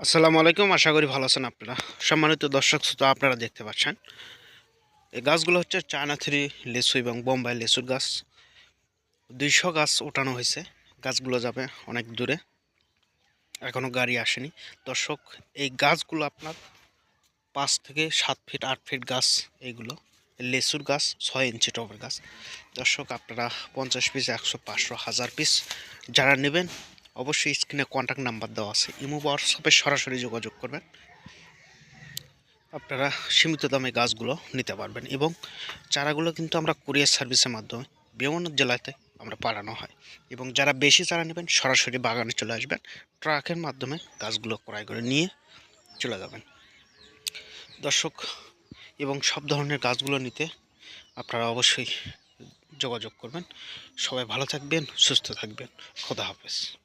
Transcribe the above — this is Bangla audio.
আসসালামু আলাইকুম, আশা করি ভালো আছেন আপনারা। সম্মানিত দর্শক শ্রোতা, আপনারা দেখতে পাচ্ছেন। এই গাছগুলো হচ্ছে চায়না থ্রি লিচু এবং বোম্বাই লিচুর গাছ। দুইশো গাছ ওঠানো হয়েছে। গাছগুলো যাবে অনেক দূরে। এখনও গাড়ি আসেনি। দর্শক, এই গাছগুলো আপনার পাঁচ থেকে সাত ফিট, আট ফিট গাছ এইগুলো লেচুর গাছ, ছয় ইঞ্চি টবের গাছ। দর্শক, আপনারা পঞ্চাশ পিস, একশো, পাঁচশো, হাজার পিস যারা নেবেন অবশ্যই স্ক্রিনে কন্ট্যাক্ট নাম্বার দেওয়া আছে। ইমো হোয়াটসঅ্যাপে সরাসরি যোগাযোগ করবেন। আপনারা সীমিত দামে গাছগুলো নিতে পারবেন এবং চারাগুলো কিন্তু আমরা কুরিয়ার সার্ভিসের মাধ্যমে বিভিন্ন জেলাতে আমরা পাঠানো হয়। এবং যারা বেশি চারা নেবেন, সরাসরি বাগানে চলে আসবেন, ট্রাকের মাধ্যমে গাছগুলো ক্রয় করে নিয়ে চলে যাবেন। দর্শক, এবং সব ধরনের গাছগুলো নিতে আপনারা অবশ্যই যোগাযোগ করবেন। সবাই ভালো থাকবেন, সুস্থ থাকবেন। খোদা হাফেজ।